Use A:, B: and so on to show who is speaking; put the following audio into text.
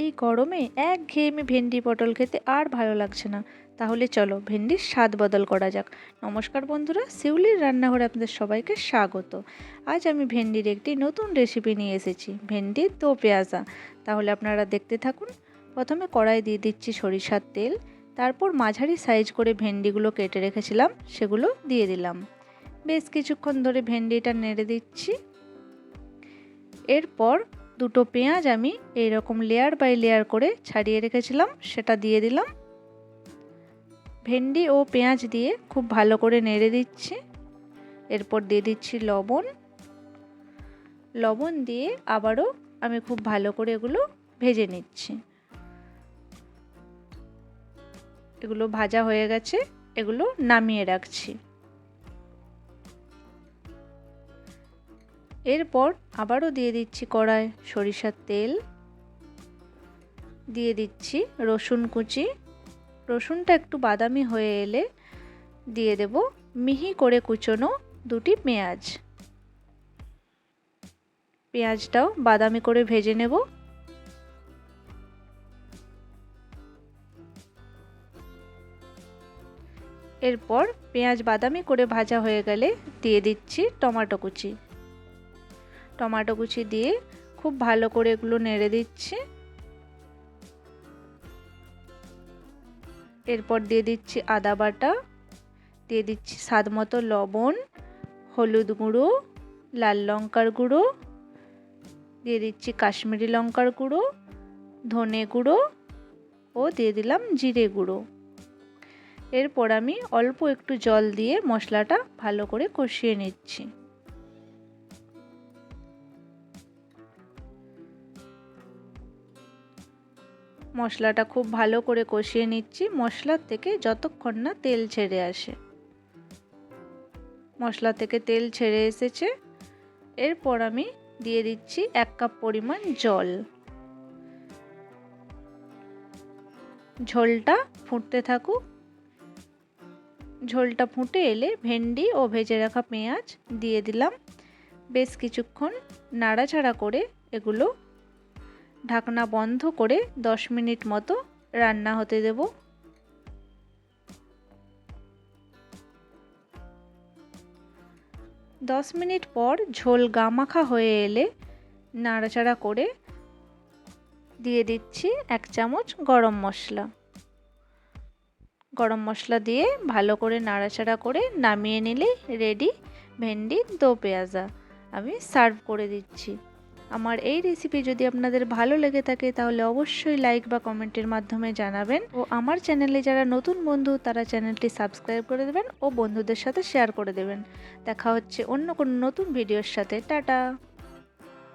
A: এই গরমে এক ঘেয়েমে ভেন্ডি পটল খেতে আর ভালো লাগছে না। তাহলে চলো ভেন্ডির স্বাদ বদল করা যাক। নমস্কার বন্ধুরা, শিউলির রান্নাঘরে আপনাদের সবাইকে স্বাগত। আজ আমি ভেন্ডির একটি নতুন রেসিপি নিয়ে এসেছি ভেন্ডির দো পেঁয়াজা। তাহলে আপনারা দেখতে থাকুন। প্রথমে কড়াই দিয়ে দিচ্ছি সরিষার তেল, তারপর মাঝারি সাইজ করে ভেন্ডিগুলো কেটে রেখেছিলাম, সেগুলো দিয়ে দিলাম। বেশ কিছুক্ষণ ধরে ভেন্ডিটা নেড়ে দিচ্ছি। এরপর দুটো পেঁয়াজ আমি এইরকম লেয়ার বাই লেয়ার করে ছাড়িয়ে রেখেছিলাম, সেটা দিয়ে দিলাম। ভেন্ডি ও পেঁয়াজ দিয়ে খুব ভালো করে নেড়ে দিচ্ছি। এরপর দিয়ে দিচ্ছি লবণ। লবণ দিয়ে আবারও আমি খুব ভালো করে এগুলো ভেজে নিচ্ছি। এগুলো ভাজা হয়ে গেছে, এগুলো নামিয়ে রাখছি। এরপর আবারও দিয়ে দিচ্ছি কড়ায় সরিষার তেল। দিয়ে দিচ্ছি রসুন কুচি। রসুনটা একটু বাদামি হয়ে এলে দিয়ে দেব মিহি করে কুচোনো দুটি পেঁয়াজ। পেঁয়াজটাও বাদামি করে ভেজে নেব। এরপর পেঁয়াজ বাদামি করে ভাজা হয়ে গেলে দিয়ে দিচ্ছি টমেটো কুচি। টমেটো কুচি দিয়ে খুব ভালো করে এগুলো নেড়ে দিচ্ছি। এরপর দিয়ে দিচ্ছি আদা বাটা, দিয়ে দিচ্ছি স্বাদ মতো লবণ, হলুদ গুঁড়ো, লাল লঙ্কার গুঁড়ো, দিয়ে দিচ্ছি কাশ্মীরি লঙ্কার গুঁড়ো, ধনে গুঁড়ো ও দিয়ে দিলাম জিরে গুঁড়ো। এরপর আমি অল্প একটু জল দিয়ে মশলাটা ভালো করে কষিয়ে নিচ্ছি। মশলাটা খুব ভালো করে কষিয়ে নিচ্ছি। মশলার থেকে যতক্ষণ না তেল ছেড়ে আসে। মশলা থেকে তেল ছেড়ে এসেছে। এরপর আমি দিয়ে দিচ্ছি এক কাপ পরিমাণ জল। ঝোলটা ফুটতে থাকুক। ঝোলটা ফুটে এলে ভেন্ডি ও ভেজে রাখা পেঁয়াজ দিয়ে দিলাম। বেশ কিছুক্ষণ নাড়াচাড়া করে এগুলো ঢাকনা বন্ধ করে 10 মিনিট মতো রান্না হতে দেব। দশ মিনিট পর ঝোল গামাখা হয়ে এলে নাড়াচাড়া করে দিয়ে দিচ্ছি এক চামচ গরম মশলা। গরম মশলা দিয়ে ভালো করে নাড়াচাড়া করে নামিয়ে নিলে রেডি ভেন্ডি দো পেঁয়াজা। আমি সার্ভ করে দিচ্ছি। আমার এই রেসিপি যদি আপনাদের ভালো লেগে থাকে, তাহলে অবশ্যই লাইক বা কমেন্টের মাধ্যমে জানাবেন। ও আমার চ্যানেলে যারা নতুন বন্ধু, তারা চ্যানেলটি সাবস্ক্রাইব করে দেবেন ও বন্ধুদের সাথে শেয়ার করে দেবেন। দেখা হচ্ছে অন্য কোনো নতুন ভিডিওর সাথে। টাটা!